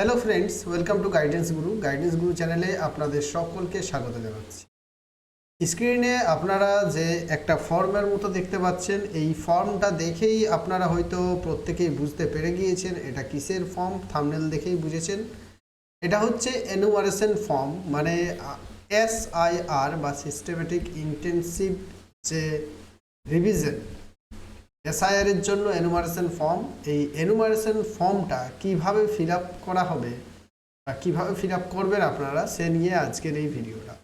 Hello friends welcome to guidance guru guidance guru চ্যানেলে আপনাদের সকলকে স্বাগত জানাচ্ছি। স্ক্রিনে আপনারা যে একটা ফর্মের মতো দেখতে পাচ্ছেন, এই ফর্মটা দেখেই আপনারা হয়তো প্রত্যেকেই বুঝতে পেরে গিয়েছেন এটা কিসের ফর্ম থামনেল দেখেই বুঝেছেন। এটা হচ্ছে এনুমারেশন ফর্ম মানে এস আই আর বা সিস্টেমেটিক ইন্টেনসিভ যে রিভিশন এসআইআর এর জন্য এনুমারেশন ফর্ম এই এনুমারেশন ফর্মটা কীভাবে ফিল আপ করা হবে বা কীভাবে ফিল আপ করবেন আপনারা, সে নিয়ে আজকের এই ভিডিওটা।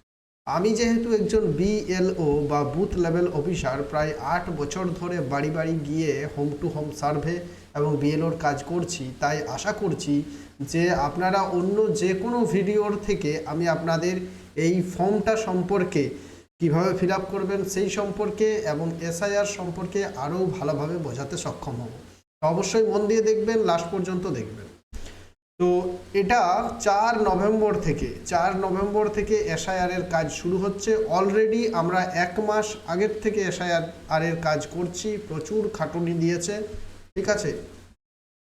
আমি যেহেতু একজন বিএলও বা বুথ লেভেল অফিসার প্রায় আট বছর ধরে বাড়ি বাড়ি গিয়ে হোম টু হোম সার্ভে এবং বিএলওর কাজ করছি, তাই আশা করছি যে আপনারা অন্য যে কোনো ভিডিওর থেকে আমি আপনাদের এই ফর্মটা সম্পর্কে কীভাবে ফিল করবেন সেই সম্পর্কে এবং এসআইআর সম্পর্কে আরও ভালোভাবে বোঝাতে সক্ষম হব। অবশ্যই মন দিয়ে দেখবেন, লাস্ট পর্যন্ত দেখবেন। তো এটা চার নভেম্বর থেকে, চার নভেম্বর থেকে এসআইআর এর কাজ শুরু হচ্ছে। অলরেডি আমরা এক মাস আগের থেকে এসআইআর আর এর কাজ করছি, প্রচুর খাটুনি দিয়েছে, ঠিক আছে?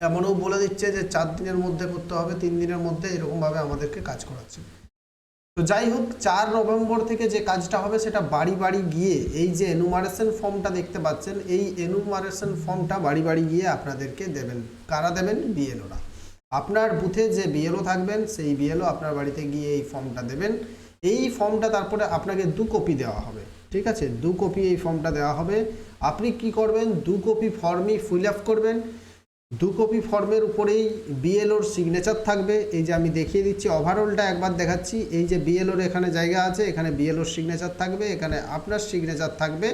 এমনও বলে দিচ্ছে যে চার দিনের মধ্যে করতে হবে, তিন দিনের মধ্যে এরকমভাবে আমাদেরকে কাজ করাচ্ছে। তো যাই হোক, চার নভেম্বর থেকে যে কাজটা হবে সেটা বাড়ি বাড়ি গিয়ে এই যে এনুমারেশন ফর্মটা দেখতে পাচ্ছেন, এই এনুমারেশন ফর্মটা বাড়ি বাড়ি গিয়ে আপনাদেরকে দেবেন। কারা দেবেন? বিএলওরা আপনার বুথে যে বিএলও থাকবেন, সেই বিএলও আপনার বাড়িতে গিয়ে এই ফর্মটা দেবেন। এই ফর্মটা তারপরে আপনাকে দু কপি দেওয়া হবে, ঠিক আছে? দু কপি এই ফর্মটা দেওয়া হবে। আপনি কি করবেন? দু কপি ফর্মই ফিল আপ করবেন। দু কপি ফর্মের উপরেই বিএলওর সিগনেচার থাকবে। এই যে আমি দেখিয়ে দিচ্ছি ওভারঅলটা একবার দেখাচ্ছি। এই যে বিএলওর এখানে জায়গা আছে, এখানে বিএলওর সিগনেচার থাকবে, এখানে আপনার সিগনেচার থাকবে।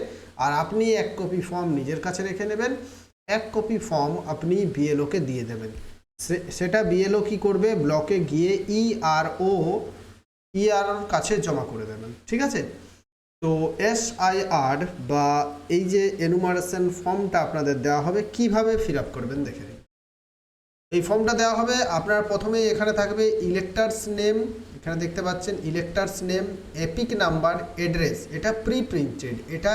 আর আপনি এক কপি ফর্ম নিজের কাছে রেখে নেবেন। এক কপি ফর্ম আপনি বিএলওকে দিয়ে দেবেন। সেটা বিএলও কি করবে? ব্লকে গিয়ে ই আর ও ইআর কাছে জমা করে দেবেন। ঠিক আছে? তো এসআইআর বা এই যে এনুমারেশন ফর্মটা আপনাদের দেওয়া হবে, কীভাবে ফিল আপ করবেন দেখে নিন। এই ফর্মটা দেওয়া হবে, আপনার প্রথমে এখানে থাকবে ইলেক্টার্স নেম এখানে দেখতে পাচ্ছেন electors name EPIC number address এটা প্রি প্রিন্টেড এটা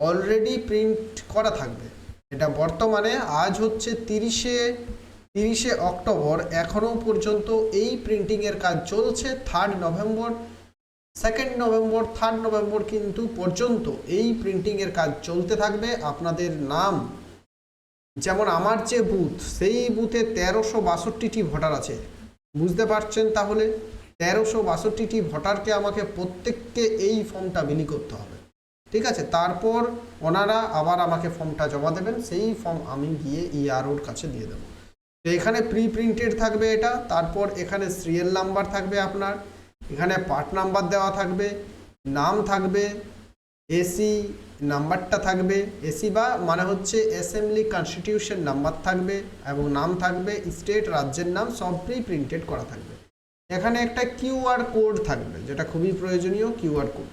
অলরেডি প্রিন্ট করা থাকবে। এটা বর্তমানে, আজ হচ্ছে তিরিশে তিরিশে অক্টোবর, এখনও পর্যন্ত এই প্রিন্টিংয়ের কাজ চলছে। Third November second November third November কিন্তু পর্যন্ত এই প্রিন্টিংয়ের কাজ চলতে থাকবে আপনাদের নাম। যেমন আমার যে বুথ সেই বুথে তেরোশো বাষট্টিটি ভোটার আছে। বুঝতে পারছেন তাহলে? তেরোশো বাষট্টিটি ভোটারকে আমাকে প্রত্যেককে এই ফর্মটা বিলি করতে হবে। ঠিক আছে? তারপর ওনারা আবার আমাকে ফর্মটা জমা দেবেন। সেই ফর্ম আমি গিয়ে ইআরওর কাছে দিয়ে দেবো। তো এখানে প্রি প্রিন্টেড থাকবে এটা। তারপর এখানে সিরিয়াল নাম্বার থাকবে আপনার। এখানে পার্ট নাম্বার দেওয়া থাকবে, নাম থাকবে এসি নাম্বারটা থাকবে এসি বা মানে হচ্ছে অ্যাসেম্বলি কনস্টিটিউশন নাম্বার থাকবে এবং নাম থাকবে স্টেট রাজ্যের নাম সব প্রি প্রিন্টেড করা থাকবে। এখানে একটা কিউআর কোড থাকবে, যেটা খুবই প্রয়োজনীয় কিউআর কোড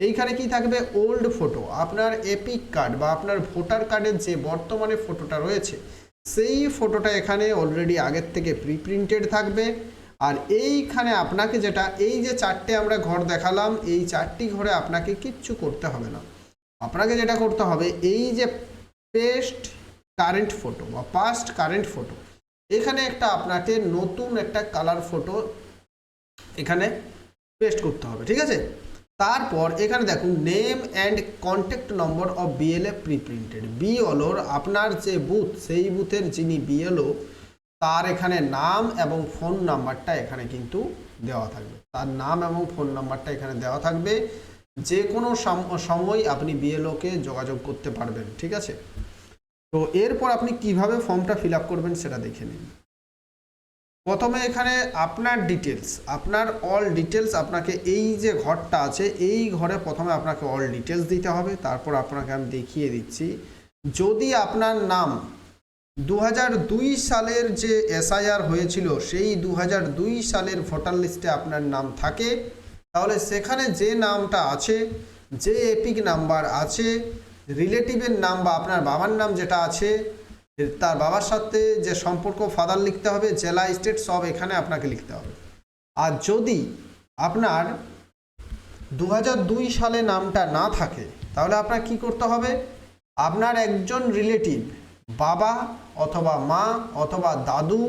এইখানে কি থাকবে? ওল্ড ফটো আপনার এপিক কার্ড বা আপনার ভোটার কার্ডের যে বর্তমানে ফটোটা রয়েছে, সেই ফটোটা এখানে অলরেডি আগের থেকে প্রি প্রিন্টেড থাকবে। আর এইখানে আপনাকে যেটা, এই যে চারটে আমরা ঘর দেখালাম, এই চারটি ঘরে আপনাকে কিচ্ছু করতে হবে না। আপনাকে যেটা করতে হবে, এই যে পেস্ট কারেন্ট ফটো বা পাস্ট কারেন্ট ফটো এখানে একটা আপনাকে নতুন একটা কালার ফটো এখানে পেস্ট করতে হবে, ঠিক আছে? তারপর এখানে দেখুন name and contact number of BLA preprinted বিএলওর আপনার যে বুথ সেই বুথের যিনি বিএলও তার এখানে নাম এবং ফোন নাম্বারটা এখানে কিন্তু দেওয়া থাকবে। তার নাম এবং ফোন নাম্বারটা এখানে দেওয়া থাকবে। যে কোনো সাম- সময় আপনি বিএলওকে যোগাযোগ করতে পারবেন, ঠিক আছে? তো এরপর আপনি কীভাবে ফর্মটা ফিল করবেন সেটা দেখে নিন। প্রথমে এখানে আপনার ডিটেলস আপনার অল ডিটেলস আপনাকে এই যে ঘরটা আছে, এই ঘরে প্রথমে আপনাকে অল ডিটেলস দিতে হবে। তারপর আপনাকে আমি দেখিয়ে দিচ্ছি। যদি আপনার নাম দু হাজার দুই সালের যে এসআইআর হয়েছিল, সেই দু হাজার দুই সালের ভোটার লিস্টে আপনার নাম থাকে। তাহলে সেখানে যে নামটা আছে, যে এপিক নাম্বার আছে, রিলেটিভের নাম বা আপনার বাবার নাম যেটা আছে, তার বাবার সাথে যে সম্পর্ক ফাদার লিখতে হবে, জেলা, স্টেট সব এখানে আপনাকে লিখতে হবে। আর যদি আপনার দু হাজার দুই সালে নামটা না থাকে, তাহলে আপনার কি করতে হবে? আপনার একজন রিলেটিভ বাবা অথবা মা অথবা দাদু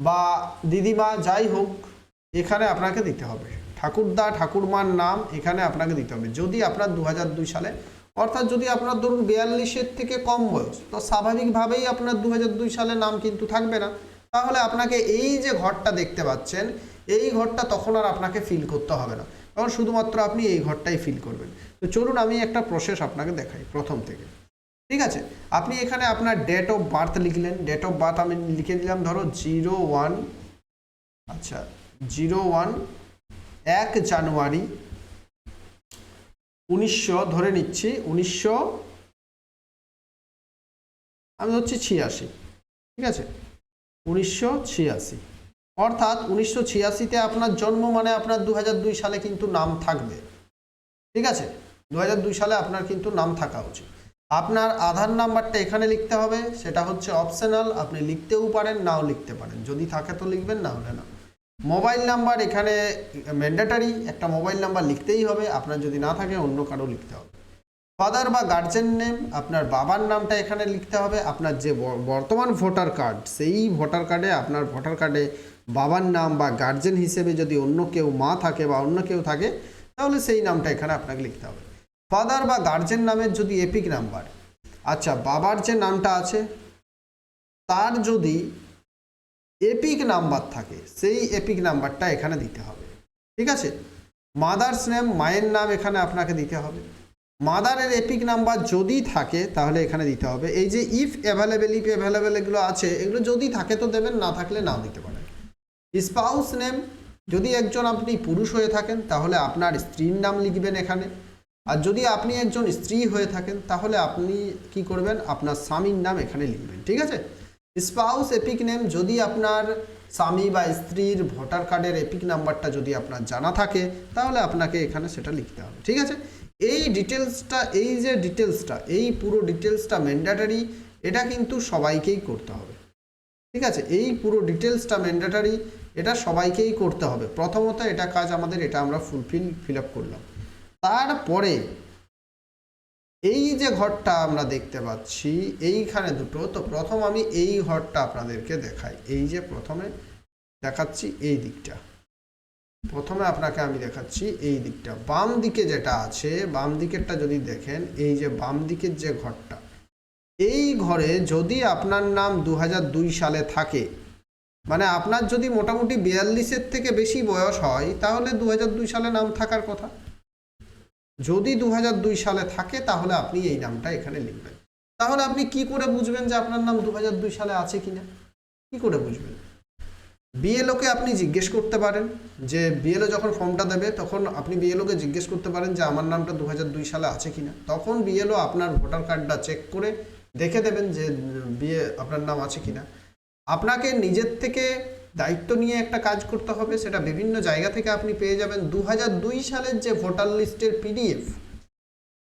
বা দিদিমা যাই হোক, এখানে আপনাকে দিতে হবে। ঠাকুরদা, ঠাকুরমার নাম এখানে আপনাকে দিতে হবে। যদি আপনার দু হাজার দুই সালে, অর্থাৎ যদি আপনার ধরুন বিয়াল্লিশের থেকে কম বয়স, তো স্বাভাবিকভাবেই আপনার দু সালে নাম কিন্তু থাকবে না। তাহলে আপনাকে এই যে ঘরটা দেখতে পাচ্ছেন, এই ঘরটা তখন আর আপনাকে ফিল করতে হবে না। তখন শুধুমাত্র আপনি এই ঘরটাই ফিল করবেন। তো চলুন আমি একটা প্রসেস আপনাকে দেখাই প্রথম থেকে। ঠিক আছে? আপনি এখানে আপনার ডেট অফ বার্থ লিখলেন। ডেট অফ বার্থ আমি লিখে দিলাম, ধরো জিরো ওয়ান আচ্ছা জিরো ওয়ান এক জানুয়ারি উনিশশো, ধরে নিচ্ছি, উনিশশো, আমি হচ্ছে ছিয়াশি, ঠিক আছে? উনিশশো ছিয়াশি। অর্থাৎ উনিশশো ছিয়াশিতে আপনার জন্ম মানে আপনার দু দুই সালে কিন্তু নাম থাকবে। ঠিক আছে? দু হাজার দুই সালে আপনার কিন্তু নাম থাকা উচিত। আপনার আধার নাম্বারটা এখানে লিখতে হবে, সেটা হচ্ছে অপশনাল আপনি লিখতেও পারেন, নাও লিখতে পারেন। যদি থাকে তো লিখবেন না হলে না। মোবাইল নাম্বার এখানে ম্যান্ডেটারি একটা মোবাইল নাম্বার লিখতেই হবে, আপনার যদি না থাকে, অন্য কারও লিখতে হবে। ফাদার বা গার্জেন নেম আপনার বাবার নামটা এখানে লিখতে হবে, আপনার যে বর্তমান ভোটার কার্ড সেই ভোটার কার্ডে আপনার ভোটার কার্ডে বাবার নাম বা গার্জেন হিসেবে যদি অন্য কেউ মা থাকে বা অন্য কেউ থাকে, তাহলে সেই নামটা এখানে আপনাকে লিখতে হবে। ফাদার বা গার্জেন নামের যদি এপিক নাম্বার আচ্ছা বাবার যে নামটা আছে, তার যদি এপিক নাম্বার থাকে, সেই এপিক নাম্বারটা এখানে দিতে হবে। ঠিক আছে? মাদার্স নেম মায়ের নাম এখানে আপনাকে দিতে হবে। মাদারের এপিক নাম্বার যদি থাকে, তাহলে এখানে দিতে হবে। এই যে ইফ অ্যাভেলেবেল ইফ অ্যাভেলেবেল এগুলো আছে, এগুলো যদি থাকে তো দেবেন, না থাকলে নাও দিতে পারেন। স্পাউস নেম যদি একজন আপনি পুরুষ হয়ে থাকেন, তাহলে আপনার স্ত্রীর নাম লিখবেন এখানে। আর যদি আপনি একজন স্ত্রী হয়ে থাকেন, তাহলে আপনি কি করবেন? আপনার স্বামীর নাম এখানে লিখবেন, ঠিক আছে? স্পাউস এপিক নেম, যদি আপনার স্বামী বা স্ত্রীর ভোটার কার্ডের এপিক নাম্বারটা যদি আপনার জানা থাকে, তাহলে আপনাকে এখানে সেটা লিখতে হবে, ঠিক আছে? এই ডিটেলসটা এই যে ডিটেলসটা এই পুরো ডিটেলসটা ম্যান্ডেটারি এটা কিন্তু সবাইকেই করতে হবে, ঠিক আছে? এই পুরো ডিটেলসটা ম্যান্ডেটারি এটা সবাইকেই করতে হবে। প্রথমত এটা কাজ আমাদের, এটা আমরা ফুলফিল ফিল আপ করলাম। তারপরে এই যে ঘরটা আমরা দেখতে পাচ্ছি, এইখানে দুটো, তো প্রথম আমি এই ঘরটা আপনাদেরকে দেখাই। এই যে প্রথমে দেখাচ্ছি এই দিকটা। প্রথমে আপনাকে আমি দেখাচ্ছি এই দিকটা। বাম দিকে যেটা আছে, বাম দিকেরটা যদি দেখেন, এই যে বাম দিকের যে ঘরটা, এই ঘরে যদি আপনার নাম দু হাজার দুই সালে থাকে মানে আপনার যদি মোটামুটি বিয়াল্লিশের থেকে বেশি বয়স হয়, তাহলে দু হাজার দুই সালে নাম থাকার কথা। যদি দু হাজার দুই সালে থাকে, তাহলে আপনি এই নামটা এখানে লিখবেন। তাহলে আপনি কি করে বুঝবেন যে আপনার নাম দু হাজার দুই সালে আছে কিনা? কি করে বুঝবেন? বিএলওকে আপনি জিজ্ঞেস করতে পারেন যে বিএলও যখন ফর্মটা দেবে, তখন আপনি বিএলওকে জিজ্ঞেস করতে পারেন যে, আমার নামটা দু হাজার দুই সালে আছে কিনা? তখন বিএলও আপনার ভোটার কার্ডটা চেক করে দেখে দেবেন যে বিয়ে আপনার নাম আছে কিনা? আপনাকে নিজের থেকে দায়িত্ব নিয়ে একটা কাজ করতে হবে, সেটা বিভিন্ন জায়গা থেকে আপনি পেয়ে যাবেন। দু হাজার দুই সালের যে ভোটার লিস্টের পিডিএফ,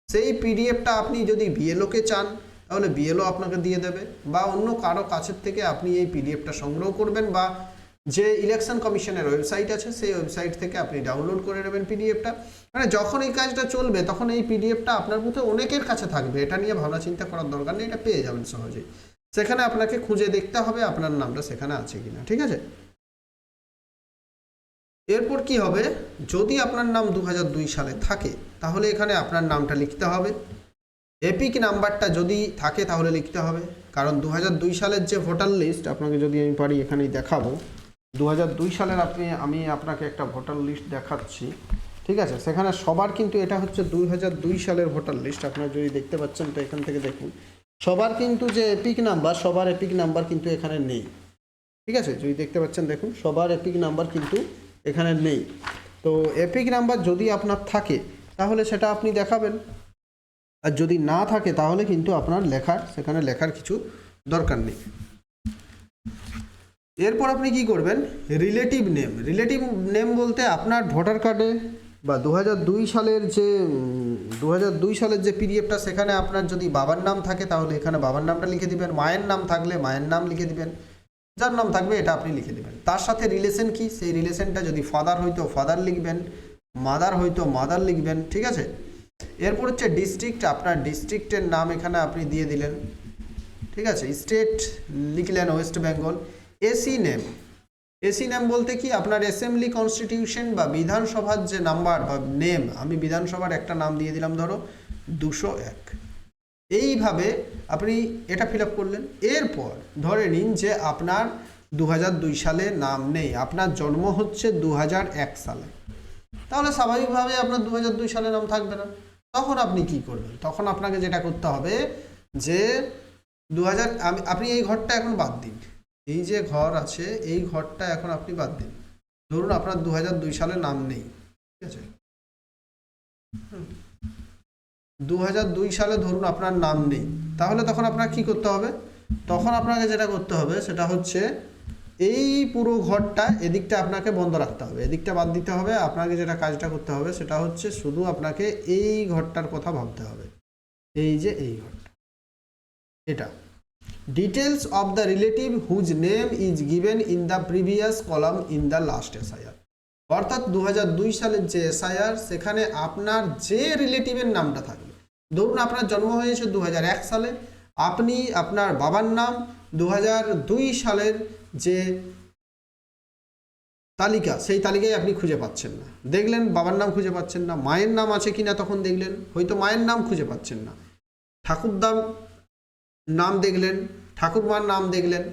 সেই পিডিএফটা আপনি যদি বিএলওকে চান, তাহলে বিএলও আপনাকে দিয়ে দেবে বা অন্য কারও কাছের থেকে আপনি এই পিডিএফটা সংগ্রহ করবেন বা যে ইলেকশন কমিশনের ওয়েবসাইট আছে, সেই ওয়েবসাইট থেকে আপনি ডাউনলোড করে নেবেন পিডিএফটা। মানে যখন এই কাজটা চলবে, তখন এই পিডিএফটা আপনার মধ্যে অনেকের কাছে থাকবে। এটা নিয়ে ভাবনা চিন্তা করার দরকার নেই, এটা পেয়ে যাবেন সহজেই। সেখানে আপনাকে খুঁজে দেখতে হবে আপনার নামটা সেখানে আছে কিনা, ঠিক আছে? এরপর কি হবে? যদি আপনার নাম দু হাজার দুই সালে থাকে, তাহলে এখানে আপনার নামটা লিখতে হবে। এপিক নাম্বারটা যদি থাকে, তাহলে লিখতে হবে। কারণ দু হাজার দুই সালের যে ভোটার লিস্ট, আপনাকে যদি আমি পারি এখানেই দেখাবো। দু হাজার দুই সালের আপনি, আমি আপনাকে একটা ভোটার লিস্ট দেখাচ্ছি, ঠিক আছে? সেখানে সবার কিন্তু এটা হচ্ছে দুই হাজার দুই সালের ভোটার লিস্ট। আপনারা যদি দেখতে পাচ্ছেন, তো এখান থেকে দেখুন। সবার কিন্তু যে এপিক নাম্বার সবার এপিক নাম্বার কিন্তু এখানে নেই। ঠিক আছে? যদি দেখতে পাচ্ছেন, দেখুন, সবার এপিক নাম্বার কিন্তু এখানে নেই। তো এপিক নাম্বার যদি আপনার থাকে, তাহলে সেটা আপনি দেখাবেন। আর যদি না থাকে, তাহলে কিন্তু আপনার লেখার, সেখানে লেখার কিছু দরকার নেই। এরপর আপনি কি করবেন? রিলেটিভ নেম রিলেটিভ নেম বলতে আপনার ভোটার কার্ডে বা দু হাজার দুই সালের যে দু হাজার দুই সালের যে পিডিএফটা, সেখানে আপনার যদি বাবার নাম থাকে, তাহলে এখানে বাবার নামটা লিখে দিবেন। মায়ের নাম থাকলে মায়ের নাম লিখে দিবেন। যার নাম থাকবে, এটা আপনি লিখে দেবেন। তার সাথে রিলেশন কি? সেই রিলেশনটা যদি ফাদার হয়তো ফাদার লিখবেন মাদার হয়তো মাদার লিখবেন, ঠিক আছে? এরপর হচ্ছে ডিস্ট্রিক্ট আপনার ডিস্ট্রিক্টের নাম এখানে আপনি দিয়ে দিলেন। ঠিক আছে? স্টেট লিখলেন West Bengal AC name AC নাম বলতে কি? আপনার অ্যাসেম্বলি কনস্টিটিউশন বা বিধানসভার যে নাম্বার বা নেম আমি বিধানসভার একটা নাম দিয়ে দিলাম ধরো, দুশো এক। এইভাবে আপনি এটা ফিল আপ করলেন। এরপর ধরে নিন যে আপনার দু সালে নাম নেই, আপনার জন্ম হচ্ছে দু সালে। তাহলে স্বাভাবিকভাবে আপনার দু সালে নাম থাকবে না। তখন আপনি কি করবেন? তখন আপনাকে যেটা করতে হবে যে দু আমি, আপনি এই ঘরটা এখন বাদ দিন। এই যে ঘর আছে, এই ঘরটা এখন আপনি বাদ দিন। ধরুন আপনার দু হাজার দুই সালে নাম নেই, ঠিক আছে? দু হাজার দুই সালে ধরুন আপনার নাম নেই, তাহলে তখন আপনার কি করতে হবে? তখন আপনাকে যেটা করতে হবে, সেটা হচ্ছে এই পুরো ঘরটা এদিকটা আপনাকে বন্ধ রাখতে হবে। এদিকটা বাদ দিতে হবে, আপনাকে যেটা কাজটা করতে হবে, সেটা হচ্ছে শুধু আপনাকে এই ঘরটার কথা ভাবতে হবে। এই যে এই ঘরটা। এটা। Details of the relative whose name is given in the previous column in the last SIR অর্থাৎ দু সালের যে এসআইআর সেখানে আপনার যে রিলেটিভের নামটা থাকবে। ধরুন আপনার জন্ম হয়েছে দু সালে, আপনি আপনার বাবার নাম দু সালের যে তালিকা, সেই তালিকায় আপনি খুঁজে পাচ্ছেন না। দেখলেন বাবার নাম খুঁজে পাচ্ছেন না, মায়ের নাম আছে কিনা তখন দেখলেন, হয়তো মায়ের নাম খুঁজে পাচ্ছেন না। ঠাকুরদাম নাম দেখলেন ঠাকুরমার নাম দেখলেন।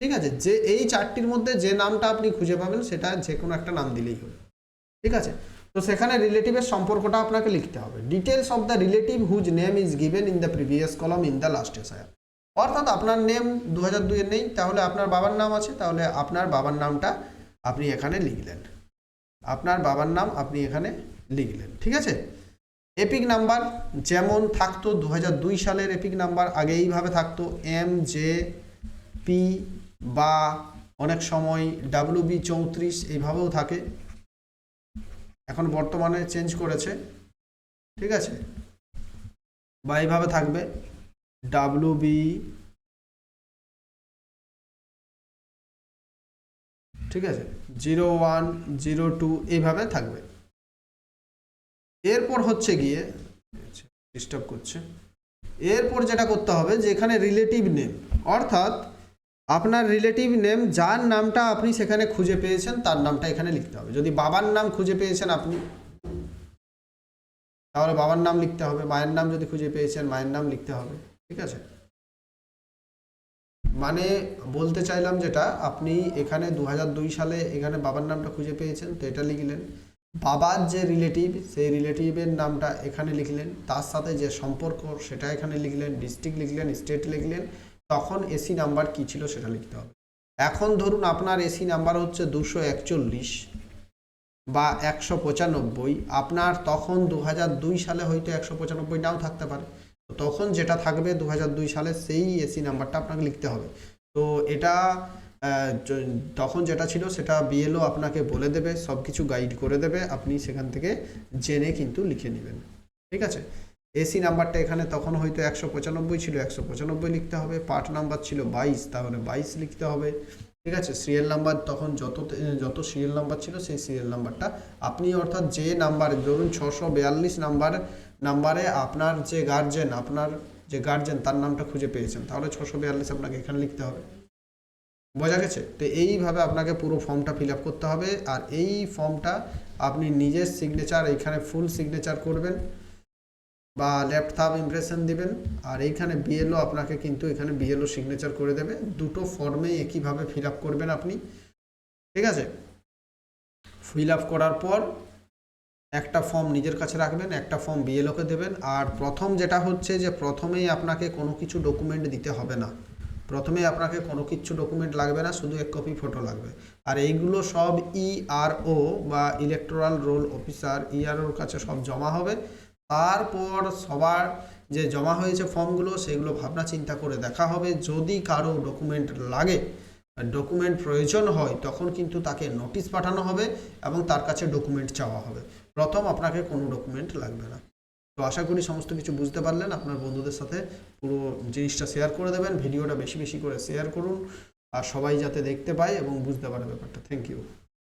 ঠিক আছে? যে এই চারটির মধ্যে যে নামটা আপনি খুঁজে পাবেন, সেটা যে কোনো একটা নাম দিলেই হবে। ঠিক আছে? তো সেখানে রিলেটিভের সম্পর্কটা আপনাকে লিখতে হবে। Details of the relative whose name is given in the previous column in the last SIR অর্থাৎ আপনার নেম দু হাজার নেই, তাহলে আপনার বাবার নাম আছে, তাহলে আপনার বাবার নামটা আপনি এখানে লিখলেন। আপনার বাবার নাম আপনি এখানে লিখলেন। ঠিক আছে? এপিক নাম্বার যেমন থাকতো দু দুই সালের এপিক নাম্বার আগে এইভাবে থাকতো এম জে পি বা অনেক সময় ডাব্লিউ বি চৌত্রিশ এইভাবেও থাকে। এখন বর্তমানে চেঞ্জ করেছে। ঠিক আছে? বা এইভাবে থাকবে। ডাব্লিউ বি ঠিক আছে? জিরো ওয়ান জিরো টু এইভাবে থাকবে। এরপর হচ্ছে গিয়ে ডিস্টার্ব করছে। এরপর যেটা করতে হবে যে এখানে রিলেটিভ নেম অর্থাৎ আপনার রিলেটিভ নেম যার নামটা আপনি সেখানে খুঁজে পেয়েছেন, তার নামটা এখানে লিখতে হবে। যদি বাবার নাম খুঁজে পেয়েছেন আপনি, তাহলে বাবার নাম লিখতে হবে, মায়ের নাম যদি খুঁজে পেয়েছেন, মায়ের নাম লিখতে হবে, ঠিক আছে? মানে বলতে চাইলাম যেটা, আপনি এখানে দু সালে এখানে বাবার নামটা খুঁজে পেয়েছেন, তো এটা লিখলেন। বাবার যে রিলেটিভ সেই রিলেটিভের নামটা এখানে লিখলেন, তার সাথে যে সম্পর্ক সেটা এখানে লিখলেন ডিস্ট্রিক্ট লিখলেন স্টেট লিখলেন, তখন এসি নাম্বার কি ছিল সেটা লিখতে হবে। এখন ধরুন আপনার এসি নাম্বার হচ্ছে দুশো একচল্লিশ বা একশো পঁচানব্বই, আপনার তখন দু দুই সালে হয়তো একশো পঁচানব্বই নাও থাকতে পারে। তখন যেটা থাকবে দু দুই সালে সেই এসি নাম্বারটা আপনাকে লিখতে হবে। তো এটা তখন যেটা ছিল সেটা বিএলও আপনাকে বলে দেবে, সব কিছু গাইড করে দেবে, আপনি সেখান থেকে জেনে কিন্তু লিখে নেবেন। ঠিক আছে? এসি নাম্বারটা এখানে তখন হয়তো একশো পঁচানব্বই ছিল, একশো পঁচানব্বই লিখতে হবে পার্ট নাম্বার ছিল বাইশ, তাহলে বাইশ লিখতে হবে। ঠিক আছে? সিরিয়াল নাম্বার তখন যত যত সিরিয়াল নাম্বার ছিল, সেই সিরিয়াল নাম্বারটা আপনি অর্থাৎ যে নাম্বার, ধরুন ছশো বিয়াল্লিশ নাম্বার, নাম্বারে আপনার যে গার্জেন আপনার যে গার্জেন তার নামটা খুঁজে পেয়েছেন, তাহলে ছশো বিয়াল্লিশ আপনাকে এখানে লিখতে হবে। বোঝা গেছে? তো এইভাবে আপনাকে পুরো ফর্মটা ফিল করতে হবে আর এই ফর্মটা আপনি নিজের সিগনেচার এইখানে ফুল সিগনেচার করবেন বা লেফট থাম ইমপ্রেশন দিবেন আর এইখানে বিএলও আপনাকে কিন্তু এখানে বিএলও সিগনেচার করে দেবে। দুটো ফর্মে একইভাবে ফিল আপ করবেন আপনি। ঠিক আছে? ফিল আপ করার পর একটা ফর্ম নিজের কাছে রাখবেন, একটা ফর্ম বিএলওকে দেবেন। আর প্রথম যেটা হচ্ছে যে প্রথমেই আপনাকে কোনো কিছু ডকুমেন্ট দিতে হবে না। প্রথমে আপনাকে কোনো কিছু ডকুমেন্ট লাগবে না, শুধু এক কপি ফটো লাগবে। আর এইগুলো সব ইআরও বা ইলেকট্রাল রোল অফিসার ইআরওর কাছে সব জমা হবে। তারপর সবার যে জমা হয়েছে ফর্মগুলো সেগুলো ভাবনা চিন্তা করে দেখা হবে। যদি কারও ডকুমেন্ট লাগে ডকুমেন্ট প্রয়োজন হয়, তখন কিন্তু তাকে নোটিশ পাঠানো হবে এবং তার কাছে ডকুমেন্ট চাওয়া হবে। প্রথম আপনাকে কোনো ডকুমেন্ট লাগবে না। তো আশা করি সমস্ত কিছু বুঝতে পারলেন। আপনার বন্ধুদের সাথে পুরো জিনিসটা শেয়ার করে দেবেন, ভিডিওটা বেশি বেশি করে শেয়ার করুন, আর সবাই যাতে দেখতে পায় এবং বুঝতে পারে ব্যাপারটা। Thank you